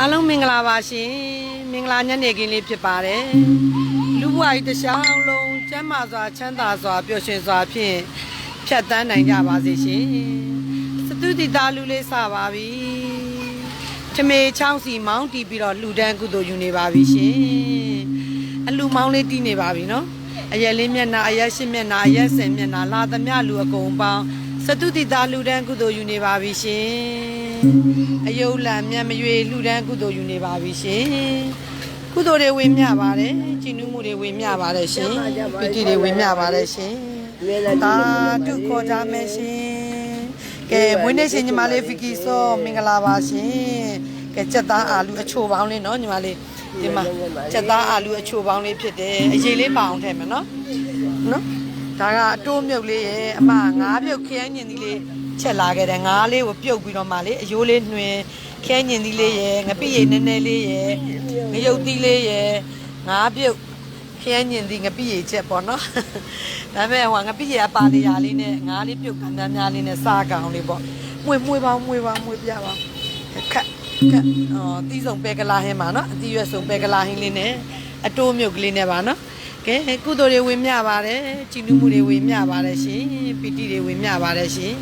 အားလုံးမင်္ဂလာပါရှင်မင်္ဂလာညနေခင်းလေးဖြစ်ပါတယ်လူဘဝကြီးတစ်ခြားလုံးကျမ်းမာစွာချမ်းသာစွာပျော်ရွှင်စွာဖြင့်ဖြတ်တန်းနိုင်ကြပါစေရှင်စတုတိသားလူလေးစပါပြီထမေချောင်းစီမောင်းတီးပြီးတော့လှူဒန်းကုသိုလ်ယူနေပါပြီရှင်အလူမောင်းလေးတီးနေပါပြီနော်အရက်လေးမျက်နှာအရက်ရှင်းမျက်နှာအရက်ဆင်မျက်နှာလာသမျှလူအကုန်ပေါင်းစတုတိသားလူဒန်းကုသိုလ်ယူနေပါပြီရှင် အယုတ်လံမြတ်မရွေလှူဒန်းကုသိုလ်ယူနေပါပြီရှင်ကုသိုလ်တွေဝင်မြပါတယ်ကြည်နူးမှုတွေဝင်မြပါတယ်ရှင်ပီတိတွေဝင်မြပါတယ်ရှင်တာတုခေါ်ကြမယ်ရှင်ကဲမွေးနေ့ရှင်ညီမလေးဖီကီဆောမင်္ဂလာပါရှင်ကဲစက်သားအာလူအချိုပေါင်းလေးနော်ညီမလေးဒီမှာစက်သားအာလူအချိုပေါင်းလေးဖြစ်တယ်အရေးလေးပါအောင်ထည့်မယ်နော်နော်ဒါကအတိုးမြုပ်လေးရဲ့အမငါးပြုတ်ခရမ်းညင်သီးလေး ချက်လာခဲ့တယ်ငါးလေးကိုပြုတ်ပြီးတော့မှလေအယိုးလေးနှွင်ခဲညင်သီးလေးရယ်ငပိရည်နည်းနည်းလေးရယ်ငရုတ်သီးလေးရယ်ငါးပြုတ်ခဲညင်သီးငပိရည်ချက်ပေါ့နော်ဒါပေမဲ့ဟိုငပိရည်အပါလေးရာလေးနဲ့ငါးလေးပြုတ်ကမ်းများများလေးနဲ့စားကောင်လေးပေါ့မွေမွေပါမွေပါမွေပြပါခက်ခက်အော်တီးဆုံးပဲကလာဟင်းပါနော်အတီးရွက်ဆုံးပဲကလာဟင်းလေးနဲ့အတိုးမြုပ်ကလေးနဲ့ပါနော်ကဲကုသိုလ်တွေဝင်မြပါတယ်ကြည်နူးမှုတွေဝင်မြပါတယ်ရှင်ပီတိတွေဝင်မြပါတယ်ရှင်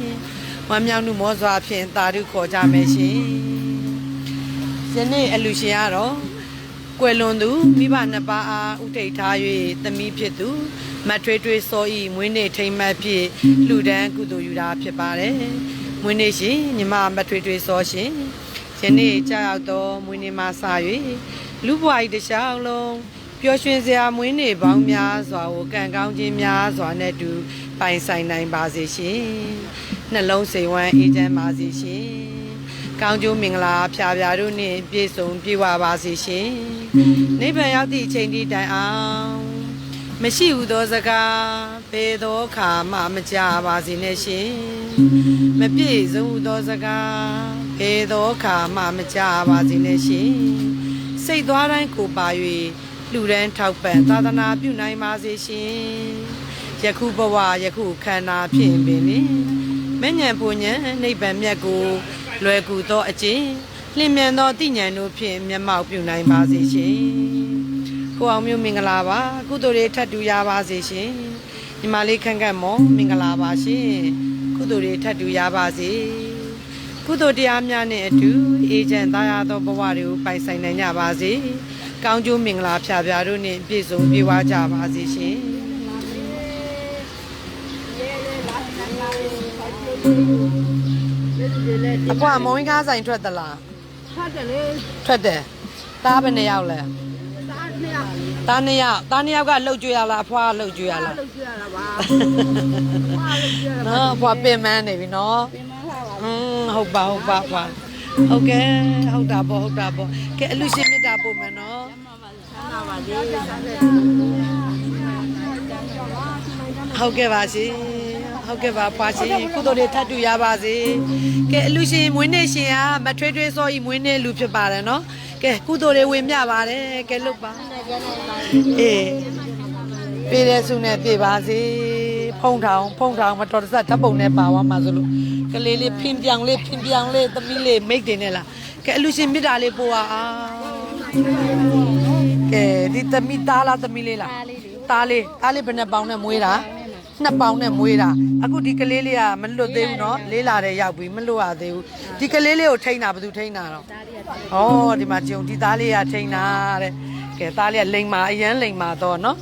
ဝမ်းမြောက်မှုမောစွာဖြင့်တာဓုခေါ်ကြမယ်ရှင်ယနေ့အလူရှင်ကတော့ကွယ်လွန်သူမိဘနှစ်ပါးအားဥထိတ်ထား၍သမီးဖြစ်သူမထွေးထွေးစောဤမွေးနေ့ထိမ့်မှတ်ဖြင့်လူဒန်းကုသိုလ်ယူတာဖြစ်ပါတယ်မွေးနေ့ရှင်ညီမမထွေးထွေးစောရှင်ယနေ့ကြာရောက်သောမွေးနေ့မှာစ၍လူဘဝဤတစ်လျှောက်လုံးပျော် ရွှင်စရာမွေးနေ့ပေါင်းများစွာကိုကံကောင်းခြင်းများစွာနဲ့တူပိုင်ဆိုင်နိုင်ပါစေရှင်နှလုံးစိမ်ဝမ်းအေးချမ်းပါစေရှင်ကောင်းကျိုးမင်္ဂလာဖြာဖြာတို့နှင့်ပြည့်စုံပြည့်ဝပါစေရှင်နိဗ္ဗာန်ရောက်သည့်အချိန်ဒီတိုင်အောင်မရှိဟုသောစကားပေသောခါမှမကြပါစေနဲ့ရှင်မပြည့်စုံဟုသောစကားပေသောခါမှမကြပါစေနဲ့ရှင်စိတ်သွားတိုင်းကိုပါ၍ လူရန်ထောက်ပံ့သာသနာပြုနိုင်ပါစေရှင်ယခုဘဝယခုခန္ဓာဖြင့်ပင်လေမဉ္ဇဉ်ပူဉ္ဇဉ်နိဗ္ဗာန်မြတ်ကို လွယ်ကူသောအကျင့်လျင်မြန်သောတိဉ္ဇဉ်တို့ဖြင့်မျက်မှောက်ပြုနိုင်ပါစေရှင်ကိုအောင်မျိုးမင်္ဂလာပါကုသိုလ်တွေထပ်တူရပါစေရှင်ညီမလေးခန့်ခန့်မောမင်္ဂလာပါရှင်ကုသိုလ်တွေထပ်တူရပါစေကုသိုလ်တရားများနဲ့အတူအေဂျင့်သားရသောဘဝတွေကိုပိုင်ဆိုင်နိုင်ကြပါစေ ကောင်းကျိုးမင်္ဂလာဖြာဖြာတို့နှင့်ပြည့်စုံပြည့်ဝကြပါစေရှင်အကွာမုံဝင်းကားဆိုင်ထွက်သလားထွက်တယ်လေထွက်တယ်သားဘယ်နှစ်ယောက်လဲသားနှစ်ယောက်သားနှစ်ယောက်သားနှစ်ယောက်ကလှုပ်ကြွရလားအဖွားကလှုပ်ကြွရလားလုပ်ကြရတာပါဘာလုပ်ကြရတာနော်အဖွားပင်မန်းနေပြီနော်ပြင်မလာပါอืมဟုတ်ပါဟုတ်ပါအဖွားဟုတ်ကဲ့ဟုတ်တာပေါ့ဟုတ်တာပေါ့ကဲအလူရှင်မြတ်တာ ပို့မယ်နော်နာပါလေဟုတ်ကဲ့ပါရှင်ဟုတ်ကဲ့ပါဖွားရှင်ကုသိုလ်တွေထပ်တူရပါစေကဲအလူရှင်မွေးနေ့ရှင်ကမထွေးထွေးစောဤမွေးနေ့လူဖြစ်ပါတယ်နော်ကဲကုသိုလ်တွေဝင်မြပါတယ်ကဲလုတ်ပါအေးပြေးတဲ့စုနဲ့ပြေးပါစေဖုံထောင်ဖုံထောင်မတော်တဆဓာတ်ပုံနဲ့ပါသွားမှာဆိုလို့ကလေးလေးဖင်ပြောင်လေးဖင်ပြောင်လေးသမီးလေးမိတ်တင်နေလားကဲအလူရှင်မြစ်တာလေးပို့ပါအောင် ကဲဒီသမီးသားလားသမီးလေးလားသားလေးသားလေးဘယ်နဲ့ပေါင်းနဲ့မွေးတာနှစ်ပေါင်းနဲ့မွေးတာအခုဒီကလေးလေးကမလွတ်သေးဘူးเนาะလေးလာတဲ့ရောက်ပြီမလွတ်ရသေးဘူးဒီကလေးလေးကိုထိန်းတာဘယ်သူထိန်းတာတော့ဩဒီမှာကြုံဒီသားလေးကထိန်းတာတဲ့ကဲသားလေးကလိန်မာအရန်လိန်မာတော့เนาะ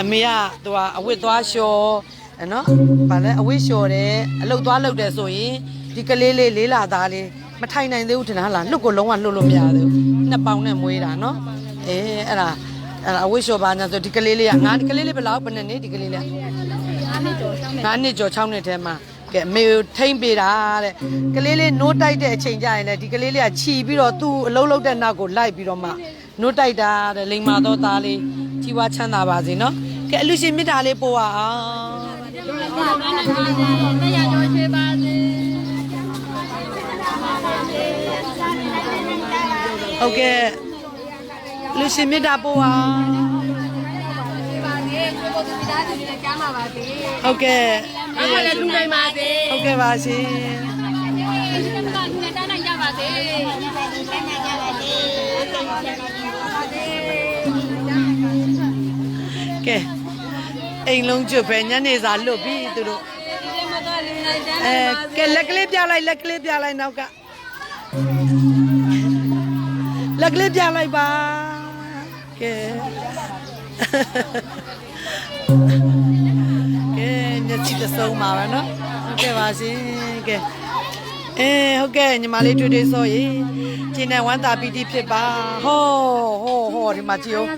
အမေကသူကအဝတ်သွားလျှော်နော်ဗာလဲအဝတ်လျှော်တယ်အလုတ်သွားလုတ်တယ်ဆိုရင်ဒီကလေးလေးလေးလာသားလေး မထိုင်နိုင်သေးဘူးထင်တာလားလှုပ်ကိုလုံးဝလှုပ်လို့မရသေးဘူးနှစ်ပေါင်နဲ့မွေးတာနော်အေးအဲ့ဒါအဲ့ဒါအဝတ်လျှော်ပါညာဆိုဒီကလေးလေးကငါဒီကလေးလေးဘယ်လောက်ဘယ်နဲ့နေဒီကလေးလေးငါနှစ်ကျော်6နှစ်ထဲမှာကဲအမေကိုထိမ့်ပေးတာတဲ့ကလေးလေးနိုးတိုက်တဲ့အချိန်ကျရင်လည်းဒီကလေးလေးကခြီပြီးတော့သူ့အလုံးလုံးတဲ့နောက်ကိုလိုက်ပြီးတော့မှနိုးတိုက်တာတဲ့လိန်မာတော့သားလေးကြီးဝါချမ်းသာပါစေနော်ကဲအလူရှင်မြတ်တာလေးပို့ရအောင်တရားကျော်ချေပါ ဟုတ်ကဲ့လူရှင်မြတ်တာပို့အောင်ပါစေကိုကိုသူသားသူတွေကြားမှာပါစေဟုတ်ကဲ့ဘာမှလည်းလူနိုင်ပါစေဟုတ်ကဲ့ပါရှင်ဒီကနေ့ကတန်းနိုင်ကြပါစေကဲအိမ်လုံးကျွတ်ပဲညနေစာလွတ်ပြီသူတို့ဒီမှာကလေးနိုင်တယ်အဲကဲလက်ကလေးပြလိုက်လက်ကလေးပြလိုက်နောက်က လက်ကလေးပြလိုက်ပါကဲကဲညစီတဆုံးပါပဲနော်ဟုတ်ကဲ့ပါရှင်ကဲအဲဟုတ်ကဲ့ညီမလေးတွေ့တွေ့စောရေကျင်းနဲ့ဝမ်းသာပီတိဖြစ်ပါဟောဟောဟောဒီမှာကြည့်အောင်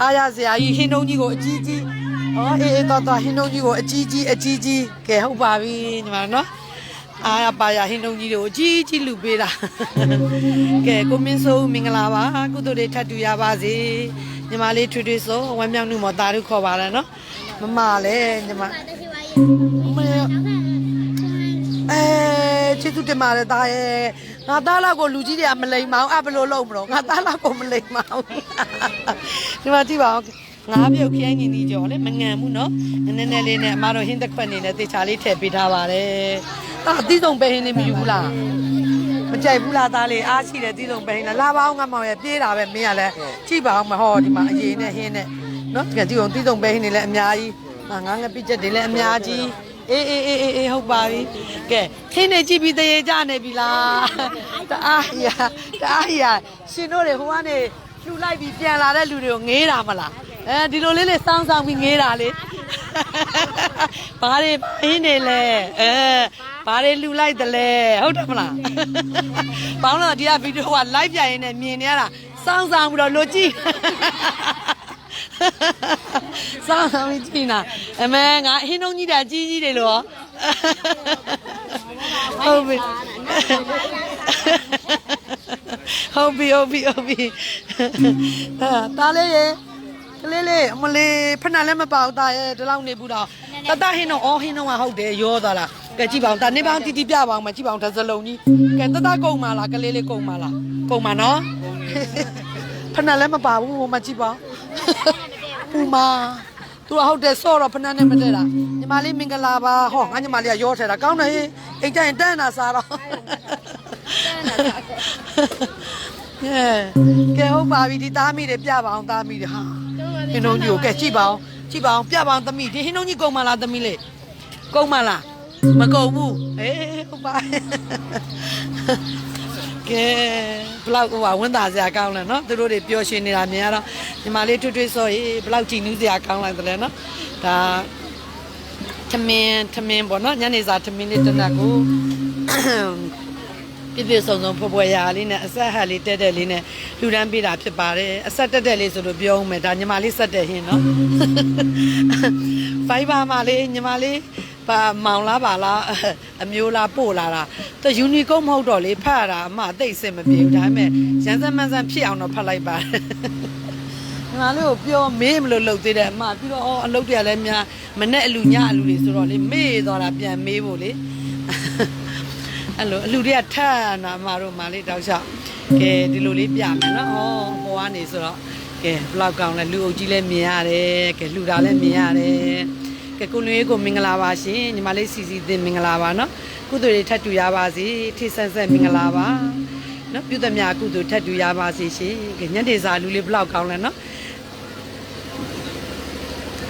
အားရစရာကြီးဟင်းတုံးကြီးကိုအကြီးကြီးဟောအေးအေးတော်တော်ဟင်းတုံးကြီးကိုအကြီးကြီးအကြီးကြီးကဲဟုတ်ပါပြီညီမနော် အားရပါရဟင်းတုံးကြီးတွေကိုအကြီးကြီးလူပေးတာကဲကိုမင်းစိုးမင်္ဂလာပါကုသိုလ်တွေထပ်တူရပါစေညီမလေးထွေထွေစိုးဝမ်းမြောက်မှုမော်တာတို့ခေါ်ပါရနော်မမလည်းညီမမအဲချစ်သူတင်ပါတယ်တာရဲ့ငါသားလောက်ကိုလူကြီးတွေကမလိမ်မအောင်အဘလို့လုံးမလို့ငါသားလောက်ကိုမလိမ်မအောင်ဒီမှာကြည့်ပါဦးငါးပြုတ်ခင်းညီညီကြော်လေမငံဘူးနော်နည်းနည်းလေးနဲ့အမတို့ဟင်းတစ်ခွက်နေနဲ့တေချာလေးထည့်ပေးထားပါတယ် အာအသီးဆုံးပဲဟင်းလေးမယူဘူးလားမကြိုက်ဘူးလားသားလေးအားရှိတယ်အသီးဆုံးပဲဟင်းလားလာပါအောင်ငါမောင်ရဲ့ပြေးတာပဲမင်းကလည်းကြည့်ပါအောင်မဟောဒီမှာအရင်နဲ့ဟင်းနဲ့နော်တကယ်ကြည့်အောင်အသီးဆုံးပဲဟင်းနေလည်းအများကြီးငါငါငပိချက်တွေလည်းအများကြီးအေးအေးအေးအေးအေးဟုတ်ပါပြီကဲခင်းနေကြည့်ပြီးတရေကြနေပြီလားတအားရတအားရရှင်တို့တွေဟိုကနေလှူလိုက်ပြီးပြန်လာတဲ့လူတွေကိုငေးတာမလား အဲဒီလိုလေးလေးစောင်းစောင်းပြီးငေးတာလေဘာတွေဟင်းနေလဲအဲဘာတွေလှူလိုက်တယ်လဲဟုတ်တယ်မလားဘောင်းတော့ဒီကဗီဒီယိုက live ပြရင်လည်းမြင်နေရတာစောင်းစောင်းပြီးတော့လိုကြည့်စောင်းစောင်းပြီးကြည့်နာအမေငါဟင်းလုံးကြီးတာကြီးကြီးတွေလို့ဟုတ်ပြီဟုတ်ပြီဟုတ်ပြီဟုတ်ပြီဟာတားလေးရေက လေးလေးအမလေးဖက်နှံလည်းမပေါက်တာရဲ့ဒီလောက်နေဘူးတော့တတဟင်းတော့အော်ဟင်းတော့ဟုတ်တယ်ရောသွားလားကဲကြည့်ပါဦးတာနေပါအောင်တီတီပြပါအောင်မကြည့်ပါအောင်တစ်စလုံးကြီးကဲတတကုံပါလားကလေးလေးကုံပါလားကုံပါနော်ဖက်နှံလည်းမပါဘူးဟိုမကြည့်ပါပူမာသူကဟုတ်တယ်ဆော့တော့ဖက်နှံနဲ့မတည့်တာညီမလေးမင်္ဂလာပါဟောငါညီမလေးကရောထဲတာကောင်းတယ်ဟေးအိမ်ကျရင်တန်းတာစားတော့ကဲကဲဟုတ်ပါပြီဒီသားမိတွေပြပါအောင်သားမိတွေဟာ ဟင်းလုံးကြီးကိုကဲကြည့်ပါအောင်ကြည့်ပါအောင်ပြပါအောင်သမီးဒီဟင်းလုံးကြီးကုန်မလားသမီးလေးကုန်မလားမကုန်ဘူးအေးဟုတ်ပါကဲဘလောက်ဟိုဝန်တာစရာကောင်းလဲနော်သူတို့တွေပျော်ရွှင်နေတာမြင်ရတော့ညီမလေးထွတ်ထွတ်ဆော့ရေးဘလောက်ကြည်နူးစရာကောင်းလိုက်တယ်နော်ဒါထမင်းထမင်းပေါ့နော်ညနေစာထမင်းလေးတစ်နက်ကို ပြည့်ပြည့်စုံစုံဖွယ်ဖွယ်ရာလေးနဲ့အဆက်ဟတ်လေးတက်တက်လေးနဲ့လှူဒန်းပေးတာဖြစ်ပါတယ်အဆက်တက်တက်လေးဆိုလို့ပြောဦးမယ်ဒါညီမလေးဆက်တက်ဟင်းနော်ဖိုင်ဘာမလေးညီမလေးပါမောင်လားပါလားအမျိုးလားပို့လာတာသူယူနီကုန်းမဟုတ်တော့လေဖတ်ရတာအမအသိအစ်မပြေဘူးဒါပေမဲ့ရန်စမ်းမန်းစမ်းဖြစ်အောင်တော့ဖတ်လိုက်ပါတယ်ညီမလေးကိုပြောမေးမလို့လုပ်သေးတယ်အမပြီးတော့အော်အလုပ်တွေကလည်းများမနဲ့အလူညအလူတွေဆိုတော့လေမေးသွားတာပြန်မေးဖို့လေ အဲ့လိုအလူတွေကထပ်နာမတို့မာလေးတောက်လျှောက်ကဲဒီလိုလေးပြမယ်နော်ဟောဟိုကနေဆိုတော့ကဲဘလောက်ကောင်းလဲလူအုပ်ကြီးလည်းမြင်ရတယ်ကဲလှူတာလည်းမြင်ရတယ်ကဲကိုလွေးကိုမင်္ဂလာပါရှင်ညီမလေးစီစီတင်မင်္ဂလာပါနော်ကုသိုလ်တွေထပ်တူရပါစေထိဆန်းဆက်မင်္ဂလာပါနော်ပြုသမျှကုသိုလ်ထပ်တူရပါစေရှင်ကဲညနေစာလူလေးဘလောက်ကောင်းလဲနော်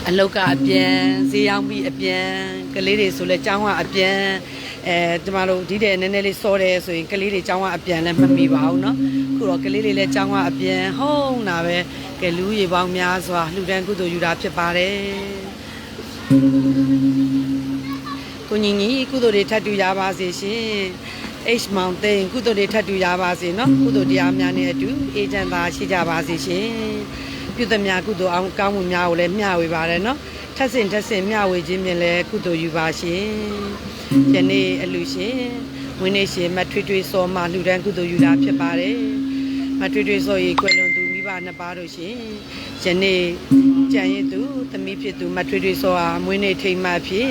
အလုတ်ကအပြန်ဈေးရောက်ပြီးအပြန်ကလေးတွေဆိုလဲចောင်းကအပြန် အဲကျမတို့ဒီတဲ့နည်းနည်းလေးစောတယ်ဆိုရင်ကလေးတွေចောင်းကအပြန်လည်းမမီပါဘူးเนาะခုတော့ကလေးတွေလည်းចောင်းကအပြန်ဟုံးတာပဲကဲလူရေပေါင်းများစွာလှူဒန်းကုသိုလ်ယူတာဖြစ်ပါတယ်ကိုညီညီကုသိုလ်တွေထပ်တူရပါစေရှင် H Mountain ကုသိုလ်တွေထပ်တူရပါစေเนาะကုသိုလ်တရားများနဲ့အတူအေဂျင့်သာရှိကြပါစေရှင် ပြုသမျှကုသိုလ်အောင်ကောင်းမှုများကိုလည်းမျှဝေပါတယ်နော်ထပ်ဆင်ထပ်ဆင်မျှဝေခြင်းဖြင့်လည်းကုသိုလ်ယူပါရှင် ယနေ့အလူရှင်ဝင်းနေရှင်မထွေးထွေးစောမှလှူဒန်းကုသိုလ်ယူတာဖြစ်ပါတယ်မထွေးထွေးစောရေကွယ်လွန်သူမိဘနှစ်ပါးတို့ရှင်ယနေ့ကြံရည်သူသမီးဖြစ်သူမထွေးထွေးစောအားမွေးနေ့ထိမ်းမှတ်ဖြစ်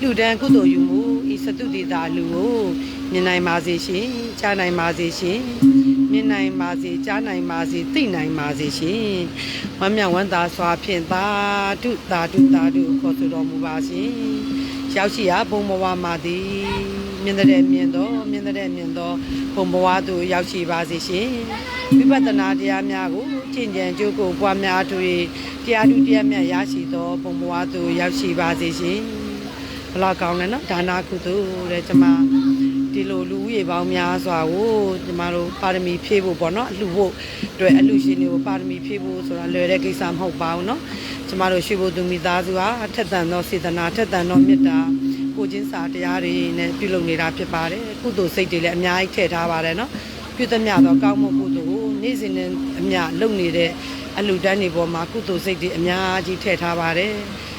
လှူဒန်းကုသိုလ်ယူမှုဤစတုတိတာလူကိုမြင်နိုင်ပါစေရှင်ကြားနိုင်ပါစေရှင်မြင်နိုင်ပါစေကြားနိုင်ပါစေသိနိုင်ပါစေရှင်ဝမ်းမြောက်ဝမ်းသာစွာဖြင့်သာဓုသာဓုသာဓုခေါ်ဆိုတော်မူပါရှင် ရောက်ရှိရာဘုံဘဝမှာသည်မြင်တဲ့မြင်တော့မြင်တဲ့မြင်တော့ဘုံဘဝသို့ရောက်ရှိပါစေရှင်ဝိပဿနာတရားများကိုကျင့်ကြံကြိုးကိုပွားများထွေတရားဓုတရားမြတ်ရရှိသောဘုံဘဝသို့ရောက်ရှိပါစေရှင်ဘလောက်ကောင်းလဲနော်ဒါနာကုသိုလ်တဲ့ကျွန်မဒီလိုလူဦးရေပေါင်းများစွာကိုကျွန်မတို့ပါရမီဖြည့်ဖို့ပေါ့နော်အလှဖို့အတွက်အလှရှင်တွေကိုပါရမီဖြည့်ဖို့ဆိုတာလွယ်တဲ့ကိစ္စမဟုတ်ပါဘူးနော် ကျမတို့ရှိဖို့သူမိသားစုဟာထက်သန်သောစေတနာထက်သန်သောမေတ္တာကိုချင်းစာတရားတွေနဲ့ပြုလုပ်နေတာဖြစ်ပါတယ်ကုသိုလ်စိတ်တွေလည်းအများကြီးထည့်ထားပါတယ်နော်ပြုသမျှသောကောင်းမှုကုသိုလ်ကိုနေ့စဉ်နဲ့အမျှလုပ်နေတဲ့အလူတန်းတွေပေါ်မှာကုသိုလ်စိတ်တွေအများကြီးထည့်ထားပါတယ်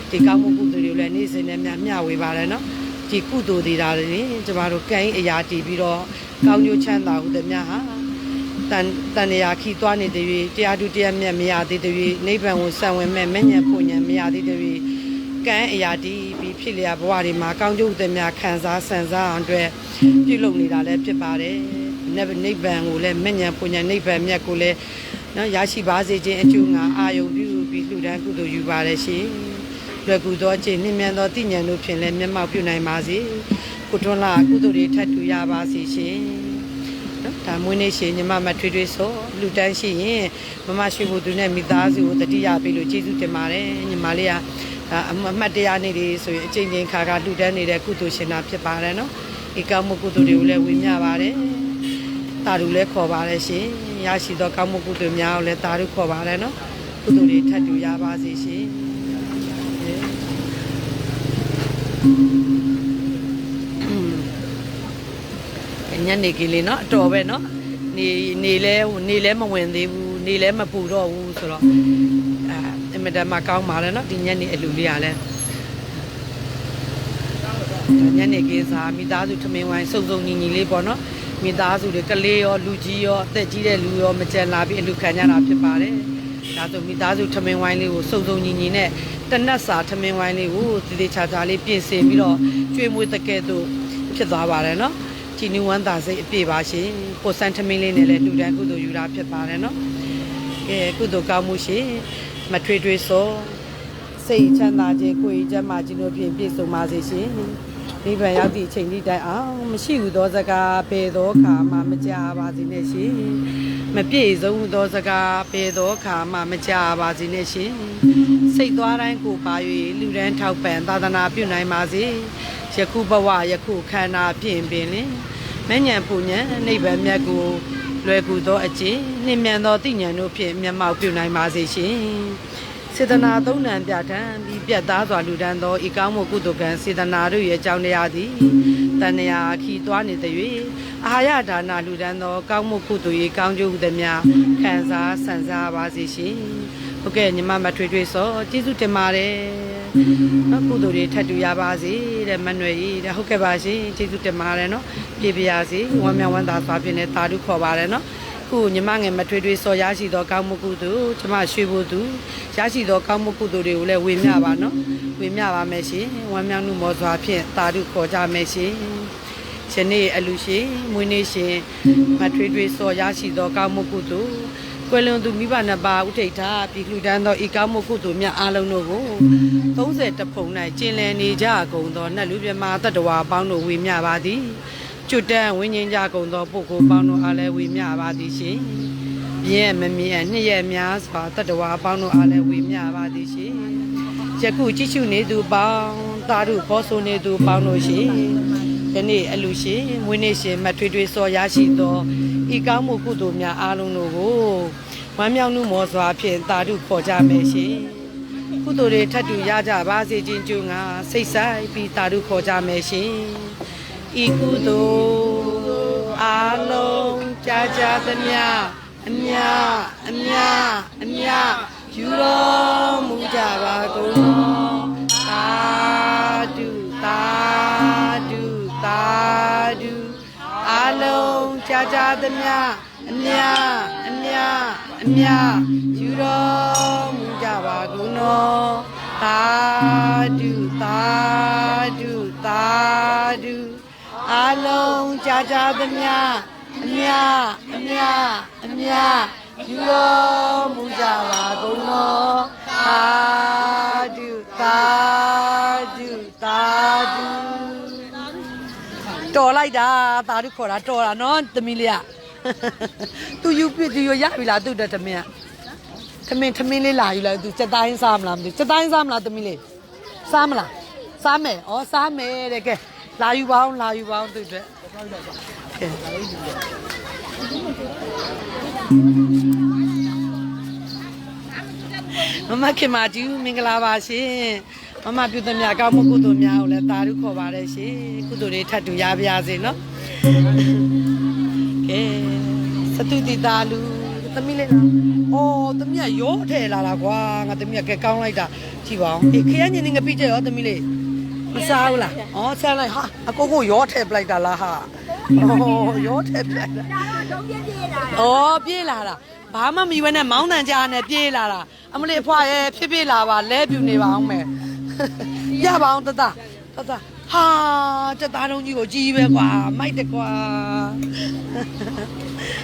ဒီကောင်းမှုကုသိုလ်တွေကိုလည်းနေ့စဉ်နဲ့မျှမျှဝေပါတယ်နော်ဒီကုသိုလ်တွေဒါတွေကျမတို့ကံအရာတည်ပြီးတော့ကောင်းကျိုးချမ်းသာဟုသည်များဟာ တန်တန်ရာခီသွားနေတဲ့၍တရားသူတရားမြတ်မရသေးတဲ့၍နိဗ္ဗာန်ကိုဆံဝင်မဲ့မဉ္ဇဉ်ပုံဉ္ဇဉ်မရသေးတဲ့၍ကံအရာတီးပြီးဖြစ်လျာဘဝတွေမှာကောင်းကျိုးသည်များခံစားဆန်စားအောင်အတွက်ပြုလုပ်နေတာလည်းဖြစ်ပါတယ်။နိဗ္ဗနိဗ္ဗာန်ကိုလည်းမဉ္ဇဉ်ပုံဉ္ဇဉ်နိဗ္ဗာန်မြတ်ကိုလည်းနော်ရရှိပါစေခြင်းအကျိုးငါအာယုံပြုပြီးလှူဒန်းကုသိုလ်ယူပါရရှင်။လွယ်ကူသောခြင်းနှင်းမြန်သောတည်ဉာဏ်တို့ဖြင့်လည်းမျက်မှောက်ပြုနိုင်ပါစေ။ကိုထွန်းလာကုသိုလ်တွေထပ်တူရပါစေရှင်။ နော်ဒါမွေးနေ့ရှင်ညီမမထွေးထွေးဆိုလူတန်းရှိရင်မမရှိဘူးသူနဲ့မိသားစုကိုတတိယပေးလို့ကျေးဇူးတင်ပါတယ်ညီမလေးကဒါအမှတ်တရားနေ့တွေဆိုရင်အချိန်ချင်းခါခါလူတန်းနေတဲ့ကုသိုလ်ရှင်တာဖြစ်ပါတယ်နော်ဒီကောင်းမှုကုသိုလ်တွေကိုလည်းဝေမျှပါတယ်တာလူလည်းခေါ်ပါတယ်ရှင်ရရှိသောကောင်းမှုကုသိုလ်များကိုလည်းတာလူခေါ်ပါတယ်နော်ကုသိုလ်တွေထပ်တူရပါစေရှင် ညနေကလေးနော်အတော်ပဲနော်နေနေလဲနေလဲမဝင်သေးဘူးနေလဲမပူတော့ဘူးဆိုတော့အဲအမတမကောင်းပါလေနော်ဒီညနေအလူလေးကလည်းညနေကင်းစားမိသားစုထမင်းဝိုင်းစုံစုံညီညီလေးပေါ့နော်မိသားစုတွေကလေးရောလူကြီးရောအသက်ကြီးတဲ့လူရောမကြံလာပြီးအလူခံကြတာဖြစ်ပါတယ်ဒါဆိုမိသားစုထမင်းဝိုင်းလေးကိုစုံစုံညီညီနဲ့တနတ်စာထမင်းဝိုင်းလေးကိုတည်တည်ချာချာလေးပြင်ဆင်ပြီးတော့ကျွေးမွေးတကဲ့သို့ဖြစ်သွားပါတယ်နော် ကြည်နူးဝမ်းသာစိတ်အပြည့်ပါရှင်ကိုစံထမင်းလေးနဲ့လည်းလူတန်းကုသိုလ်ယူတာဖြစ်ပါတယ်နော်ကဲကုသိုလ်ကောင်းမှုရှင်မထွေထွေစောစိတ်ချမ်းသာခြင်းကိုယ်ကြီးကျမ်းမာခြင်းတို့ဖြင့်ပြည့်စုံပါစေရှင်နိဗ္ဗာန်ရောက်သည့်အချိန်ဒီတိုင်အောင်မရှိဟုသောစကားပေသောခါမှမကြပါစေနဲ့ရှင်မပြည့်စုံသောစကားပေသောခါမှမကြပါစေနဲ့ရှင်စိတ်သွားတိုင်းကိုပါ၍လူရန်ထောက်ပံ့သာသနာပြုနိုင်ပါစေ ယခုဘဝယခုခန္ဓာဖြင့်ပင်လင်မဉ္ဇဉ်ပူဉ္ဇဉ်နိဗ္ဗာန်မြတ်ကိုလွယ်ကူသောအကျင့်နှင့်မြန်သောတိဉ္ဇဉ်တို့ဖြင့်မျက်မှောက်ပြုနိုင်ပါစေရှင်စေတနာသုံးဏံပြဋ္ဌာန်းပြီးပြတ်သားစွာလူဒန်းသောဤကောင်းမှုကုသိုလ်ကံစေတနာတို့ရဲ့အကြောင်းတရားသည်တဏှာခီသွားနေသည်၍အာဟာရဒါနလူဒန်းသောကောင်းမှုကုသိုလ်၏ကောင်းကျိုးဟုသည်များခံစားဆန်စားပါစေရှင်ဟုတ်ကဲ့ညီမမထွေထွေစောကျေးဇူးတင်ပါတယ် နော်ကုသိုလ်တွေထပ်တူရပါစေတဲ့မနွယ်ကြီးတဲ့ဟုတ်ကဲ့ပါရှင်ကျေးဇူးတင်ပါတယ်နော်ပြေပြပါစေဝမ်းမြောက်ဝမ်းသာစွာဖြင့်လည်းတာဓုခေါ်ပါတယ်နော်ခုညီမငယ်မထွေထွေစောရရှိသောကောင်းမှုကုသိုလ်ကျမရွှေဖို့သူရရှိသောကောင်းမှုကုသိုလ်တွေကိုလည်းဝေမျှပါနော်ဝေမျှပါမယ်ရှင်ဝမ်းမြောက်မှုမောစွာဖြင့်တာဓုခေါ်ကြမယ်ရှင်ယနေ့အလူရှင်မွေးနေ့ရှင်မထွေထွေစောရရှိသောကောင်းမှုကုသိုလ် ကွယ်လွန်သူမိဘနှစ်ပါးဥထိတ်ထားပြီးလှူဒန်းသောဤကောင်းမှုကုသိုလ်များအားလုံးတို့ကို30တဖုံ၌ကျင်လည်နေကြကုန်သောနတ်လူမြမတတ္တဝါပေါင်းတို့ဝေမျှပါသည်ကျွတ်တန်းဝိညာဉ်ကြကုန်သောပုဂ္ဂိုလ်ပေါင်းတို့အားလည်းဝေမျှပါသည်ရှင်မြဲမမြဲနှစ်ရက်များစွာတတ္တဝါပေါင်းတို့အားလည်းဝေမျှပါသည်ရှင်ယခုကြည့်ရှုနေသူပေါင်းသာဓုဘောဆိုနေသူပေါင်းတို့ရှင် ယနေ့အလူရှင်မွေးနေ့ရှင်မထွေထွေစောရရှိသောဤကောင်းမှုကုသိုလ်များအားလုံးတို့ကိုဝမ်းမြောက်မှုမောစွာဖြင့်သာဓုခေါ်ကြမယ်ရှင်ကုသိုလ်တွေထပ်တူရကြပါစေခြင်းကြုံငါစိတ်ဆိုင်ပြီးသာဓုခေါ်ကြမယ်ရှင်ဤကုသိုလ်အားလုံးကြာကြာသမျှအမြအမြအမြယူတော်မူကြပါကုန် လုံးကြာကြာသမျှအမြအမြအမြယူတော်မူကြပါကုန်သောသာဓုသာဓုသာဓုအလုံးကြာကြာသမျှအမြအမြအမြယူတော်မူကြပါကုန်သောသာဓုသာဓုသာဓု တတော်လိုက်တာตาတို့ခေါ်တာတော်တာနော်သမီးလေးကသူယူပြသူယူရပြီလားသူ့တက်သမင်းကထမင်းထမင်းလေးလာယူလိုက်သူစက်တိုင်းစားမလားမသိဘူးစက်တိုင်းစားမလားသမီးလေးစားမလားစားမယ်ဩစားမယ်တဲ့ကဲလာယူပါအောင်လာယူပါအောင်သူ့အတွက်ကဲမမခင်မာကျူးမင်္ဂလာပါရှင် မမပြုသမျှကောင်းမှုကုသိုလ်များကိုလည်းတာရုခေါ်ပါတယ်ရှင်ကုသိုလ်တွေထပ်တူရပါရစေနော်ကဲစတုတိတာလူသမီးလေးလားအော်သမီးကရောထဲလာတာကွာငါသမီးကကဲကောင်းလိုက်တာကြည့်ပါအောင်အေးခရညင်းနေငပိကြရောသမီးလေးမစားဘူးလားအော်ဆန်းလိုက်ဟာအကိုကိုရောထဲပလိုက်တာလားဟာအော်ရောထဲပလိုက်တာတော့ပြည့်ပြည့်လာအော်ပြေးလာတာဘာမှမီဝဲနဲ့မောင်းတန်ကြားနဲ့ပြေးလာတာအမလေးအဖွားရဲ့ဖြစ်ဖြစ်လာပါလဲပြူနေပါအောင်မယ် ရပါအောင်တတတတဟာတသားလုံးကြီးကိုကြီးပဲကွာမိုက်တယ်ကွာ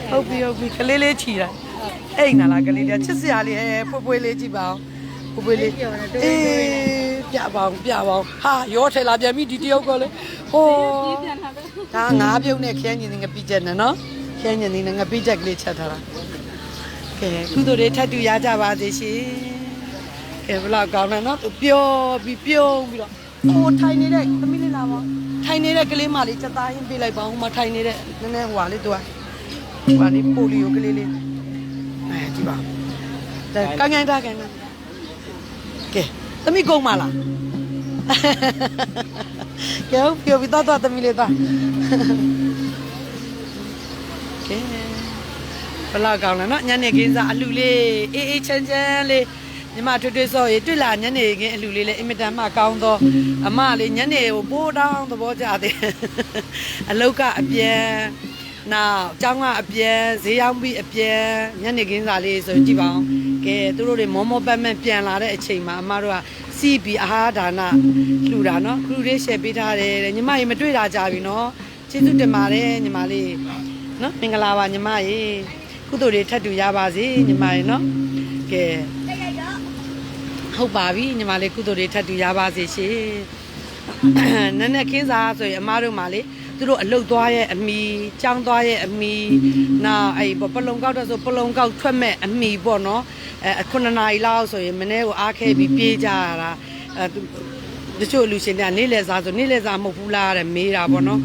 ဟုတ်ပြီဟုတ်ပြီကလေးလေးချီတာအိမ်နာလားကလေးလေးချစ်စရာလေးဟဲ့ဖွေးဖွေးလေးကြည့်ပါအောင်ဖွေးဖွေးလေးအေးပြပါအောင်ပြပါအောင်ဟာရောထဲလာပြန်ပြီဒီတယောက်ကလည်းဟိုဒါငါးပြုတ်နဲ့ခရမ်းညင်နေငပိချက်နဲ့နော်ခရမ်းညင်နေငပိချက်ကလေးချက်ထားတာကဲကုသိုလ်တွေထပ်တူရကြပါစေရှင် ကဲဘလောက်ကောင်းလဲနော်သူပျော်ပြီးပြုံးပြီးတော့ဟိုထိုင်နေတဲ့သမီးလေးလာပါထိုင်နေတဲ့ကလေးမလေးချက်သားဟင်းပေးလိုက်ပါဦးမထိုင်နေတဲ့နည်းနည်းဟိုဟာလေးသူကဟိုဟာလေးပိုလီယိုကလေးလေးအဲကြည့်ပါဒါကန်ကန်တာကန်တာကဲသမီးကုန်မလားကဲပြောပြီးတော့တော့သမီးလေးသားကဲဘလောက်ကောင်းလဲနော်ညနေခင်းစားအလှလေးအေးအေးချမ်းချမ်းလေး ညီမထွတ်ထွတ်စောရေတွေ့လာညနေခင်းအလှလေးလည်းအင်မတန်မှကောင်းတော့အမလေးညနေကိုပိုးတောင်းသဘောကျတယ်အလုတ်ကအပြန်နောက်ကျောင်းကအပြန်ဈေးရောက်ပြီးအပြန်ညနေခင်းစားလေးဆိုကြည့်ပါအောင်ကဲသူတို့တွေမောမောပတ်ပတ်ပြန်လာတဲ့အချိန်မှာအမတို့ကစီးပြီးအာဟာရဒါနလှူတာနော်ခရူလေးရှယ်ပေးထားတယ်တဲ့ညီမရေမတွေ့တာကြပြီနော်ကျေးဇူးတင်ပါတယ်ညီမလေးနော်မင်္ဂလာပါညီမရေကုသိုလ်တွေထပ်တူရပါစေညီမရေနော်ကဲတိုက်ရိုက်တော့ ဟုတ်ပါပြီညီမလေးကုသိုလ်တွေထပ်တူရပါစေရှင်နက်နက်ခင်းစားဆိုရင်အမားတို့မှလေသူတို့အလုတ်သွားရဲ့အမီចောင်းသွားရဲ့အမီနောက်အဲ့ပလုံကောက်တဲ့ဆိုပလုံကောက်ထွက်မဲ့အမီပေါ့နော်အဲခုနှစ်နာရီလောက်ဆိုရင်မနေ့ကအားခဲပြီးပြေးကြရတာအဲတချို့လူရှင်တွေကနေ့လယ်စားဆိုနေ့လယ်စားမဟုတ်ဘူးလားတဲ့မေးတာပေါ့နော်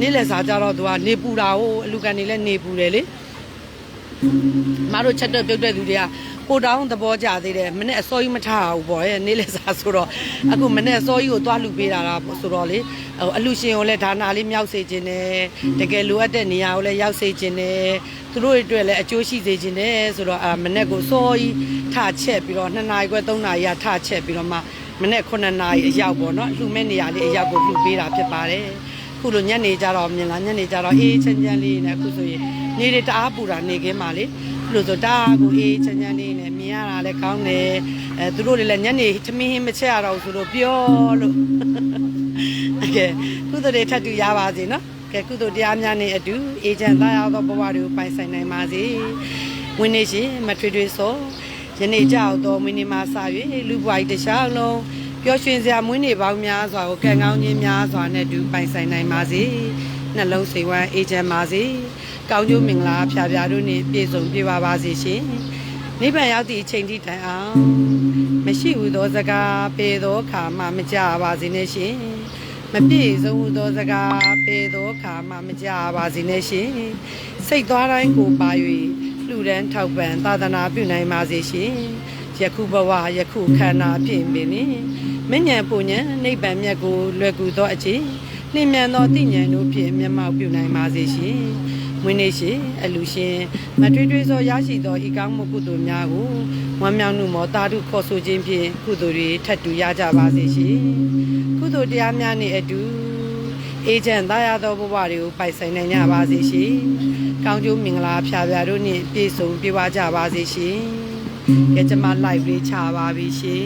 နေ့လယ်စားကြတော့သူကနေပူတာဟိုအလူကန်နေလဲနေပူတယ်လေ မတို့ချက်တော့ပြုတ်တဲ့လူတွေကပိုတောင်းသဘောကျသေးတယ်မနေ့အစောကြီးမထားဘူးပေါ့ရဲ့နေ့လက်စားဆိုတော့အခုမနေ့အစောကြီးကိုသွားလူပေးတာလားပေါ့ဆိုတော့လေဟိုအလူရှင်ကိုလည်းဒါနာလေးမြောက်စေခြင်းတယ်တကယ်လိုအပ်တဲ့နေရာကိုလည်းရောက်စေခြင်းတယ်သူတို့တွေအတွက်လည်းအကျိုးရှိစေခြင်းတယ်ဆိုတော့အာမနေ့ကိုစောကြီးထချက်ပြီးတော့2နာရီခွဲ3နာရီကထချက်ပြီးတော့မှမနေ့9နာရီအရောက်ပေါ့နော်လှူမဲ့နေရာလေးအရောက်ကိုလှူပေးတာဖြစ်ပါတယ်ခုလိုညနေကြတော့မြင်လားညနေကြတော့အေးချမ်းချမ်းလေးနဲ့အခုဆိုရင် နေတွေတအားပူတာနေခင်းပါလေလို့ဆိုတာကိုအေးချမ်းချမ်းလေးနဲ့မြင်ရတာလည်းကောင်းတယ်အဲသူတို့တွေလည်းညနေသမင်းဟင်းမချက်ရတော့ဘူးဆိုတော့ပြောလို့ကဲကုသိုလ်တွေထပ်တူရပါစေနော်ကဲကုသိုလ်တရားများနဲ့အတူအေးချမ်းသာရသောဘဝတွေကိုပိုင်ဆိုင်နိုင်ပါစေဝင်းနေရှင်မထွေထွေဆိုယနေ့ကြောက်တော်မင်းနေမှာစ၍လူပွားကြီးတစ်ခြားလုံးပျော်ရွှင်စရာမွေးနေ့ပေါင်းများစွာကိုကံကောင်းခြင်းများစွာနဲ့တူပိုင်ဆိုင်နိုင်ပါစေနှလုံးစိတ်ဝမ်းအေးချမ်းပါစေ ကောင်းကျိုးမင်္ဂလာဖျာဖျာတို့နှင့်ပြည့်စုံပြည့်ပါပါစေရှင်နိဗ္ဗာန်ရောက်သည့်အချိန်ထိတိုင်အောင်မရှိဟုသောစကားပေသောခါမှမကြပါစေနဲ့ရှင်မပြည့်စုံဟုသောစကားပေသောခါမှမကြပါစေနဲ့ရှင်စိတ်သွားတိုင်းကိုပါ၍လှူဒန်းထောက်ပံ့သာသနာပြုနိုင်ပါစေရှင်ယခုဘဝယခုခန္ဓာဖြစ်ပင်မင်းမဉ္ဇဉ်ပူဉ္ဇဉ်နိဗ္ဗာန်မြတ်ကိုလွယ်ကူသောအခြင်းနှင့်မြန်သောတိဉ္ဇဉ်တို့ဖြင့်မျက်မှောက်ပြုနိုင်ပါစေရှင် မွေးနေ့ရှင်အလူရှင်မထွေးထွေးသောရရှိသောဤကောင်းမှုကုသိုလ်များကိုဝမ်းမြောက်မှုမောတာတုခေါ်ဆိုခြင်းဖြင့်ကုသိုလ်တွေထပ်တူရကြပါစေရှင်ကုသိုလ်တရားများနှင့်အတူအေဂျင့်သားရသောဘဝတွေကိုပိုင်ဆိုင်နိုင်ကြပါစေရှင်ကောင်းကျိုးမင်္ဂလာဖျာဖျာတို့နှင့်ပြည့်စုံပြည့်ဝကြပါစေရှင်ကဲကျွန်မ live လေးချပါပြီရှင်